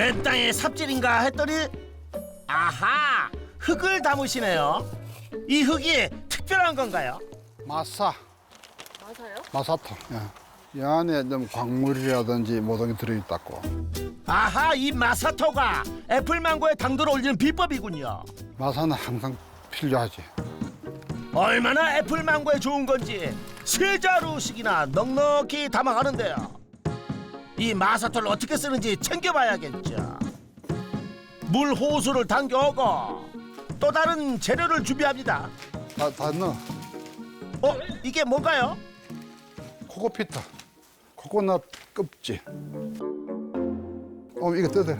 맨 땅에 삽질인가 했더니 아하 흙을 담으시네요. 이 흙이 특별한 건가요? 마사, 맞아요? 마사토. 예. 이 안에 좀 광물이라든지 모든 게 들어있다고. 아하 이 마사토가 애플망고에 당도를 올리는 비법이군요. 마사는 항상 필요하지. 얼마나 애플망고에 좋은 건지 세 자루씩이나 넉넉히 담아가는데요. 이 마사토를 어떻게 쓰는지 챙겨봐야겠죠. 물 호수를 당겨오고 또 다른 재료를 준비합니다. 다, 다 넣어. 어 이게 뭔가요? 코코피트. 코코넛 껍질. 어, 이거 뜯어.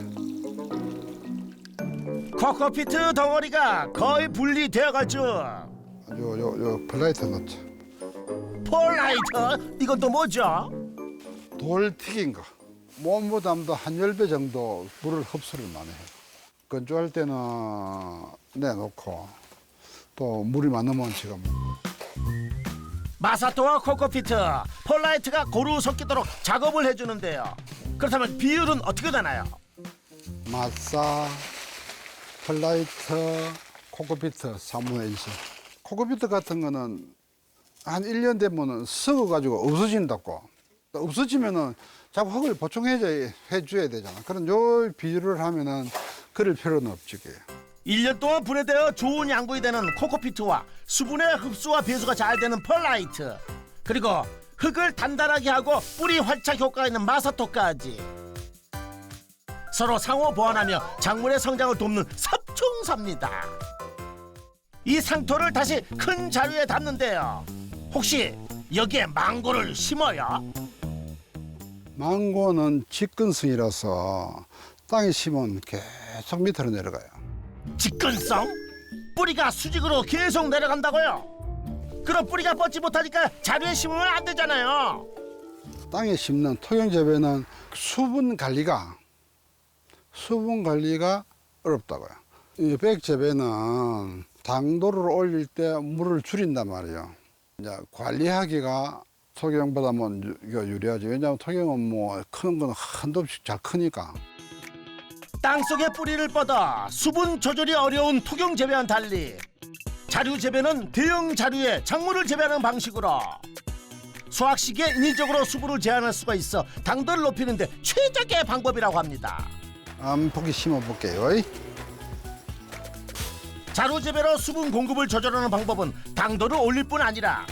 코코피트 덩어리가 거의 분리되어갈 줄. 요, 요, 요 플라이트 넣자. 폴라이트 이건 또 뭐죠? 돌 튀긴 거. 몸보다도 한 열 배 정도 물을 흡수를 많이 해요. 건조할 때는 내놓고 또 물이 많으면 지금 마사토와 코코피트, 폴라이트가 고루 섞이도록 작업을 해주는데요. 그렇다면 비율은 어떻게 되나요? 마사, 플라이트, 코코피트 3분의 1씩. 코코피트 같은 거는 한 1년 되면은 썩어가지고 없어진다고. 없어지면은 자꾸 흙을 보충해 해줘야 되잖아. 그런 요 비율을 하면은 그럴 필요는 없지. 그게. 1년 동안 분해되어 좋은 양분이 되는 코코피트와 수분의 흡수와 배수가 잘 되는 펄라이트 그리고 흙을 단단하게 하고 뿌리 활착 효과가 있는 마사토까지 서로 상호 보완하며 작물의 성장을 돕는 섭충사입니다 이 상토를 다시 큰 자루에 담는데요 혹시 여기에 망고를 심어요? 망고는 직근성이라서 땅에 심으면 계속 밑으로 내려가요. 직근성? 뿌리가 수직으로 계속 내려간다고요? 그럼 뿌리가 뻗지 못하니까 자루에 심으면 안 되잖아요. 땅에 심는 토경 재배는 수분 관리가 수분 관리가 어렵다고요. 이 백 재배는 당도를 올릴 때 물을 줄인단 말이에요. 이제 관리하기가 토경보다 뭐 유- 유리하지. 왜냐하면 토경은 뭐 크는 건 한도 없이 잘 크니까. 땅 속에 뿌리를 뻗어 수분 조절이 어려운 토경 재배와는 달리 자루 재배는 대형 자루에 작물을 재배하는 방식으로 수확 시기에 인위적으로 수분을 제한할 수가 있어 당도를 높이는 데 최적의 방법이라고 합니다. 한 포기 심어볼게요. 이. 자루 재배로 수분 공급을 조절하는 방법은 당도를 올릴 뿐 아니라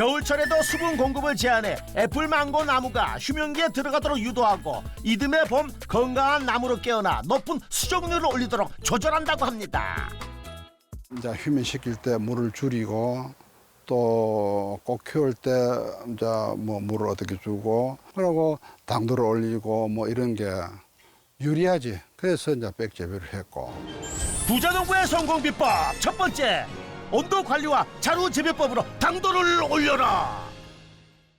겨울철에도 수분 공급을 제한해 애플 망고 나무가 휴면기에 들어가도록 유도하고 이듬해 봄 건강한 나무로 깨어나 높은 수종률을 올리도록 조절한다고 합니다. 이제 휴면 시킬 때 물을 줄이고 또꼭 키울 때 이제 뭐 물을 어떻게 주고 그리고 당도를 올리고 뭐 이런 게 유리하지. 그래서 이제 백 재배를 했고 부자농부의 성공 비법 첫 번째 온도 관리와 자루 재배법으로 당도를 올려라.